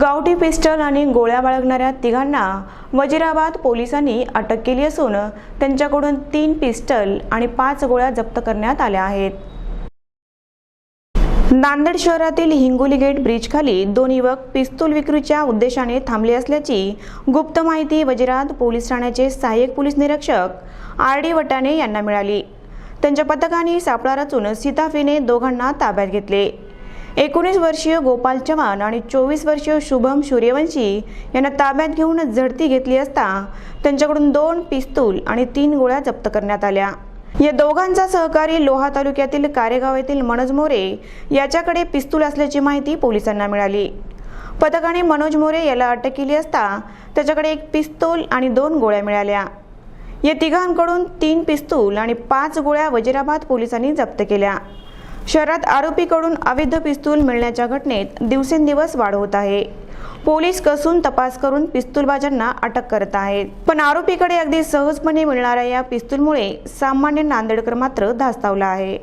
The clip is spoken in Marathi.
गावठी पिस्टल आणि गोळ्या बाळगणाऱ्या तिघांना वजिराबाद पोलिसांनी अटक केली असून त्यांच्याकडून तीन पिस्टल आणि पाच गोळ्या जप्त करण्यात आल्या आहेत. नांदेड शहरातील हिंगोली गेट ब्रिजखाली दोन युवक पिस्तूल विक्रीच्या उद्देशाने थांबले असल्याची गुप्त माहिती वजिरात पोलीस ठाण्याचे सहाय्यक पोलीस निरीक्षक आर डी वटाणे यांना मिळाली. त्यांच्या पथकाने सापळा रचून सीताफीने दोघांना ताब्यात घेतले. एकोणीस वर्षीय गोपाल चव्हाण आणि चोवीस वर्षीय शुभम सूर्यवंशी यांना ताब्यात घेऊन झडती घेतली असता त्यांच्याकडून दोन पिस्तूल आणि तीन गोळ्या जप्त करण्यात आल्या. या दोघांचा सहकारी लोहा तालुक्यातील कारेगाव येथील मनोज मोरे याच्याकडे पिस्तूल असल्याची माहिती पोलिसांना मिळाली. पथकाने मनोज मोरे याला अटक केली असता त्याच्याकडे एक पिस्तूल आणि दोन गोळ्या मिळाल्या. या तिघांकडून तीन पिस्तूल आणि पाच गोळ्या वजिराबाद पोलिसांनी जप्त केल्या. शहरात आरोपीकडून अवैध पिस्तूल मिळण्याच्या घटनेत दिवसेंदिवस वाढ होत आहे. पोलीस कसून तपास करून पिस्तूलबाजांना अटक करत आहेत. पण आरोपीकडे अगदी सहजपणे मिळणाऱ्या या पिस्तूलमुळे सामान्य नांदेडकर मात्र धास्तावला आहे.